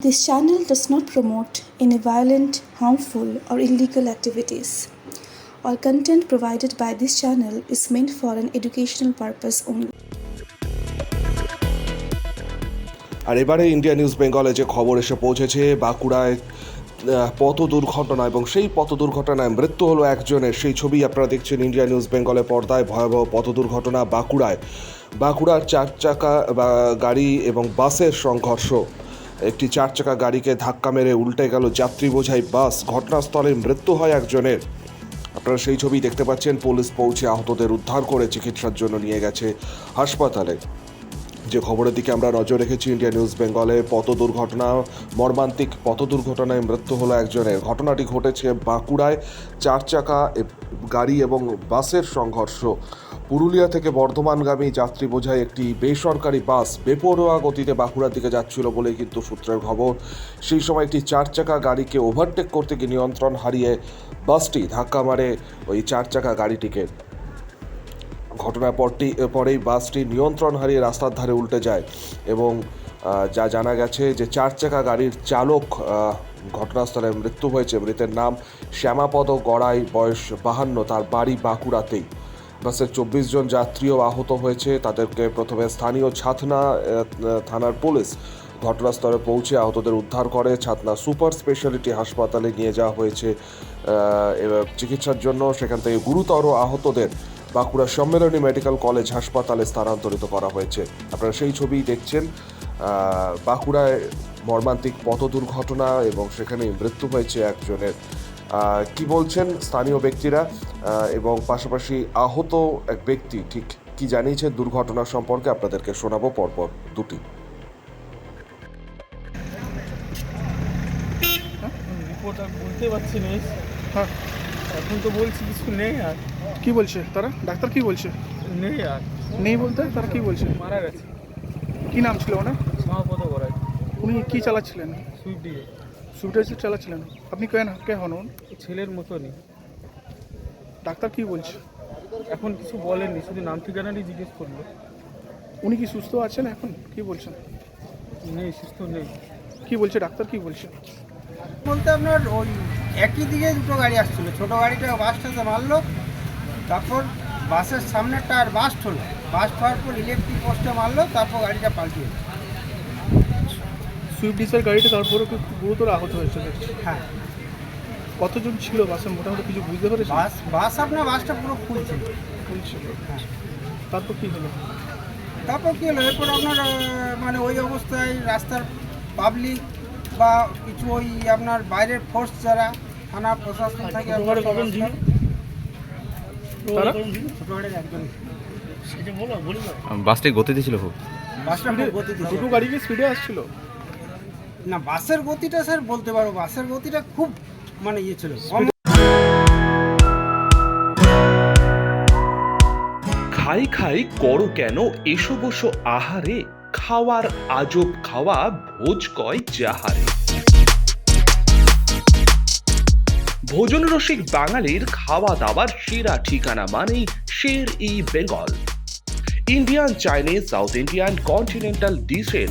This channel does not promote any violent, harmful, or illegal activities. All content provided by this channel is meant for an educational purpose only. আর এবারে India news বেঙ্গলে যে খবর এসে পৌঁছেছে বাঁকুড়ায় পথ দুর্ঘটনা এবং সেই পথ দুর্ঘটনায় মৃত্যু হলো একজনের সেই ছবি আপনারা দেখছেন ইন্ডিয়া নিউজ বেঙ্গলের পর্দায় ভয়াবহ পথ দুর্ঘটনা বাঁকুড়ায় বাঁকুড়ার চার চাকা গাড়ি এবং বাসের সংঘর্ষ একটি চার চাকা গাড়িকে ধাক্কা মেরে উল্টে গেল যাত্রী বোঝাই বাস। ঘটনাস্থলে মৃত্যু হয় একজনের। আপনারা সেই ছবি দেখতে পাচ্ছেন। পুলিশ পৌঁছে আহতদের উদ্ধার করে চিকিৎসার জন্য নিয়ে গেছে হাসপাতালে। যে খবরের দিকে আমরা নজর রেখেছি, ইন্ডিয়া নিউজ বেঙ্গলে পথ দুর্ঘটনা মর্মান্তিক পথ দুর্ঘটনায় মৃত্যু হলো একজনের। ঘটনাটি ঘটেছে বাঁকুড়ায়। চার চাকা গাড়ি এবং বাসের সংঘর্ষ। পুরুলিয়া থেকে বর্ধমানগামী যাত্রী বোঝাই একটি বেসরকারি বাস বেপরোয়া গতিতে বাঁকুড়ার দিকে যাচ্ছিল বলে কিন্তু সূত্রের খবর। সেই সময় একটি চার চাকা গাড়িকে ওভারটেক করতে গিয়ে নিয়ন্ত্রণ হারিয়ে বাসটি ধাক্কা মারে ওই চার চাকা গাড়িটিকে। ঘটনার পরটি, পরেই বাসটি নিয়ন্ত্রণ হারিয়ে রাস্তার ধারে উল্টে যায় এবং যা জানা গেছে যে চার চাকা গাড়ির চালক ঘটনাস্থলে মৃত্যু হয়েছে। মৃতের নাম শ্যামাপদ গড়াই, বয়স বাহান্ন, তার বাড়ি বাঁকুড়াতেই। বাসের চব্বিশ জন যাত্রীও আহত হয়েছে। তাদেরকে প্রথমে স্থানীয় ছাতনা থানার পুলিশ ঘটনাস্থলে পৌঁছে আহতদের উদ্ধার করে। ছাতনা সুপার স্পেশালিটি হাসপাতালে নিয়ে যাওয়া হয়েছে। চিকিৎসার জন্য সেখান থেকে গুরুতর আহতদের বাঁকুড়া সম্মেলনী মেডিকেল কলেজ হাসপাতালে স্থানান্তরিত করা হয়েছে। আপনারা সেই ছবি দেখছেন। বাঁকুড়ায় মর্মান্তিক পথ দুর্ঘটনা এবং সেখানে মৃত্যু হয়েছে একজনের। কি বলছেন স্থানীয় ব্যক্তিরা? এবং পাশাপাশি আহত এক ব্যক্তি ঠিক কি জানিয়েছে? দুর্ঘটনা সম্পর্কে আপনাদেরকে শোনাবো পরপর দুটি। বলতে পারছি না। হ্যাঁ। এখন তো বলছি কিছু নেই আর। কি বলছে? তারা? ডাক্তার কি বলছে? নেই আর। নেই বলতে? তারা কি বলছে? মারা গেছে। কি নাম ছিল ওনার? করায় উনি কি চালাচ্ছিলেন? সুইফট দিয়ে। সুইটার চালাচ্ছিলেন আপনি কে না কে হন? ছেলের মতনই। ডাক্তার কি বলছে? এখন কিছু বলেনি শুধু নাম ঠিকানারই জিজ্ঞেস করল। উনি কি সুস্থ আছেন এখন? কি বলছেন? নেই সুস্থ নেই। কি বলছে? ডাক্তার কি বলছে? বলতে আপনার ওই একই দিকে দুটো গাড়ি আসছিল। ছোট গাড়িটা বাসটাতে মারলো তারপর বাসের সামনেরটা আর বাস্ট হলো। বাস্ট হওয়ার পর ইলেকট্রিক পোস্টে মারলো তারপর গাড়িটা পাল্টিয়ে দিল। সুইফট ডিজার গাড়িটা তারপরে খুব গুরুতর আহত হয়েছে দেখছি হ্যাঁ। কতজন ছিল বাসে? মোটামুটি কিছু বুঝতে পেরেছে বাস বাস আপনার বাসটা পুরো ফুল ছিল। বলছিল হ্যাঁ। তারপর কী হলো? তারপর কী হলো? এরপর আপনার মানে ওই অবস্থায় রাস্তার পাবলিক বা কিছু ওই আপনার বাইরের ফোর্স যারা থানা প্রশাসন থাকে গাড়ির একজন বাসটি গতিতে ছিল খুব। বাসটা গতিতে দুটো গাড়ি কি স্পিডে আসছিল? না, বাসের গতিটা স্যার বলতে পারব বাসের গতিটা খুব মানে ইয়ে ছিল। খাই খাই করো কেন? এসো বসো আহারে, খাওয়ার আজব খাওয়া, ভোজ কয় যাহারে। ভোজন রসিক বাঙালির খাওয়া দাওয়ার সেরা ঠিকানা মানেই Sher e Bengal Indian, Chinese, South Indian continental ডিশের